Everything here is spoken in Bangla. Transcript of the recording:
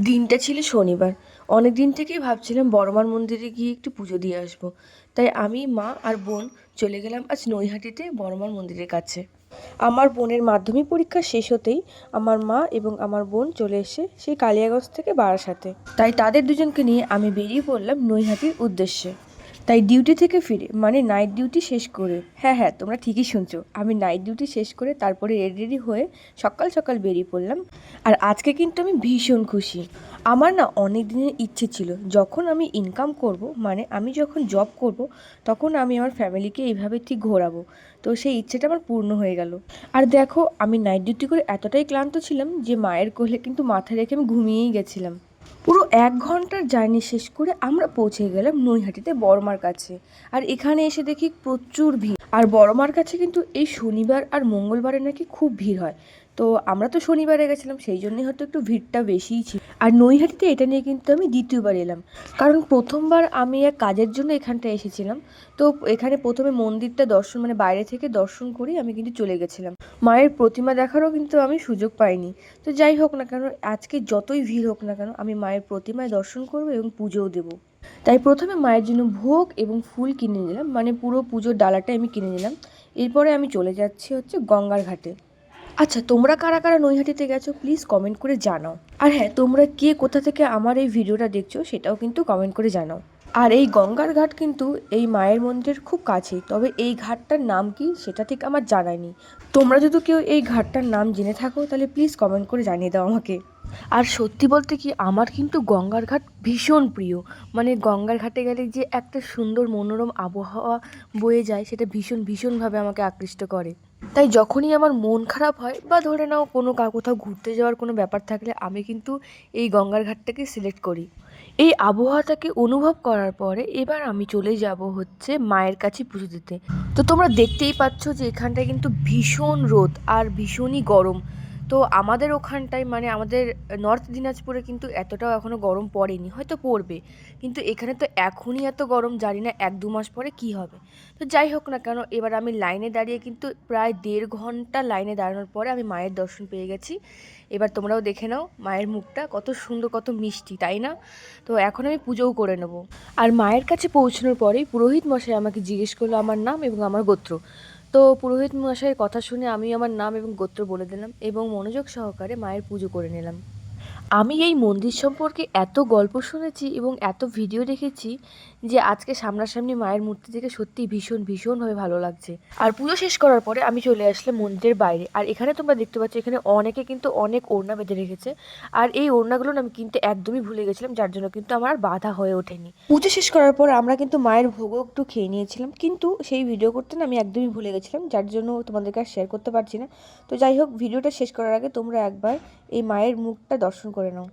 দিনটা ছিল শনিবার। অনেক দিন থেকেই ভাবছিলাম বড়মার মন্দিরে গিয়ে একটু পুজো দিয়ে আসব। তাই আমি, মা আর বোন চলে গেলাম আজ নৈহাটিতে বড়মার মন্দিরের কাছে। আমার বোনের মাধ্যমিক পরীক্ষা শেষ হতেই আমার মা এবং আমার বোন চলে এসে সেই কালিয়াগঞ্জ থেকে বারাসাতে। তাই তাদের দুজনকে নিয়ে আমি বেরিয়ে পড়লাম নৈহাটির উদ্দেশ্যে। তাই ডিউটি থেকে ফিরে মানে নাইট ডিউটি শেষ করে। হ্যাঁ হ্যাঁ তোমরা ঠিকই শুনছো। আমি নাইট ডিউটি শেষ করে তারপরে রেডি রেডি হয়ে সকাল সকাল বেরিয়ে পড়লাম। আর আজকে কিন্তু আমি ভীষণ খুশি। আমার না অনেক দিনের ইচ্ছে ছিল, যখন আমি ইনকাম করব মানে আমি যখন জব করব, তখন আমি আমার ফ্যামিলিকে এইভাবে ঠিক ঘোরাবো। তো সেই ইচ্ছেটা আমার পূর্ণ হয়ে গেল। আর দেখো, আমি নাইট ডিউটি করে এতটাই ক্লান্ত ছিলাম যে মায়ের কোলে কিন্তু মাথা রেখে আমি ঘুমিয়েই গেছিলাম। পুরো এক ঘণ্টার জার্নি শেষ করে আমরা পৌঁছে গেলাম নৈহাটিতে বড়মার কাছে। আর এখানে এসে দেখি প্রচুর ভিড়। আর বড়মার কাছে কিন্তু এই শনিবার আর মঙ্গলবারে নাকি খুব ভিড় হয়। তো আমরা তো শনিবারে গেছিলাম, সেই জন্যই হয়তো একটু ভিড়টা বেশিই ছিল। আর নৈহাটিতে এটা নিয়ে কিন্তু আমি দ্বিতীয়বার এলাম। কারণ প্রথমবার আমি এক কাজের জন্য এখানটা এসেছিলাম। তো এখানে প্রথমে মন্দিরটা দর্শন মানে বাইরে থেকে দর্শন করে আমি কিন্তু চলে গেছিলাম। মায়ের প্রতিমা দেখারও কিন্তু আমি সুযোগ পাইনি। তো যাই হোক না কেন, আজকে যতই ভিড় হোক না কেন, আমি মায়ের প্রতিমায় দর্শন করব এবং পুজোও দেবো। তাই প্রথমে মায়ের জন্য ভোগ এবং ফুল কিনে নিলাম মানে পুরো পুজোর ডালাটা আমি কিনে নিলাম। এরপরে আমি চলে যাচ্ছি হচ্ছে গঙ্গার ঘাটে। আচ্ছা তোমরা কারা কারা নৈহাটিতে গেছো? প্লিজ কমেন্ট করে জানাও। আর হ্যাঁ তোমরা কে কোথা থেকে আমার এই ভিডিওটা দেখছ সেটাও কিন্তু কমেন্ট করে জানাও। আর এই গঙ্গার ঘাট কিন্তু এই মায়ের মন্দিরের খুব কাছেই, তবে এই ঘাটটার নাম কি সেটা ঠিক আমার জানায়নি তোমরা যদি কেউ এই ঘাটটার নাম জেনে থাকো, তাহলে প্লিজ কমেন্ট করে জানিয়ে দাও আমাকে। আর সত্যি বলতে কি, আমার কিন্তু গঙ্গার ঘাট ভীষণ প্রিয়। মানে গঙ্গার ঘাটে গেলে যে একটা সুন্দর মনোরম আবহাওয়া বয়ে যায়, সেটা ভীষণ ভীষণভাবে আমাকে আকৃষ্ট করে। তাই যখনই আমার মন খারাপ হয় বা ধরে নাও কোনো কোথাও ঘুরতে যাওয়ার কোনো ব্যাপার থাকলে আমি কিন্তু এই গঙ্গার ঘাটটাকে সিলেক্ট করি। এই আবহাওয়াটাকে অনুভব করার পরে এবার আমি চলে যাব হচ্ছে মায়ের কাছে পুজো দিতে। তো তোমরা দেখতেই পাচ্ছ যে এখানটায় কিন্তু ভীষণ রোদ আর ভীষণই গরম। তো আমাদের ওখানটায় মানে আমাদের নর্থ দিনাজপুরে কিন্তু এতটাও এখনও গরম পড়েনি, হয়তো পড়বে। কিন্তু এখানে তো এখনই এত গরম, জানি না এক দু মাস পরে কি হবে। তো যাই হোক না কেন, এবার আমি লাইনে দাঁড়িয়ে কিন্তু প্রায় দেড় ঘণ্টা লাইনে দাঁড়ানোর পরে আমি মায়ের দর্শন পেয়ে গেছি। এবার তোমরাও দেখে নাও মায়ের মুখটা, কত সুন্দর, কত মিষ্টি, তাই না? তো এখন আমি পুজোও করে নেব। আর মায়ের কাছে পৌঁছানোর পরেই পুরোহিত মশাই আমাকে জিজ্ঞেস করল আমার নাম এবং আমার গোত্র। তো পুরোহিত মশাইয়ের কথা শুনে আমি আমার নাম এবং গোত্র বলে দিলাম এবং মনোযোগ সহকারে মায়ের পুজো করে নিলাম। আমি এই মন্দির সম্পর্কে এত গল্প শুনেছি এবং এত ভিডিও দেখেছি যে আজকে সামনাসামনি মায়ের মূর্তি থেকে সত্যি ভীষণ ভীষণভাবে ভালো লাগছে। আর পুজো শেষ করার পরে আমি চলে আসলাম মন্দিরের বাইরে। আর এখানে তোমরা দেখতে পাচ্ছ, এখানে অনেকে কিন্তু অনেক ওড়না বেঁধে রেখেছে। আর এই ওড়নাগুলো আমি কিনতে একদমই ভুলে গেছিলাম, যার জন্য কিন্তু আমার বাধা হয়ে ওঠেনি। পুজো শেষ করার পর আমরা কিন্তু মায়ের ভোগও একটু খেয়ে নিয়েছিলাম, কিন্তু সেই ভিডিও করতে না আমি একদমই ভুলে গেছিলাম, যার জন্য তোমাদেরকে আর শেয়ার করতে পারছি না। তো যাই হোক ভিডিওটা শেষ করার আগে তোমরা একবার এই মায়ের মুখটা দর্শন করে নাও।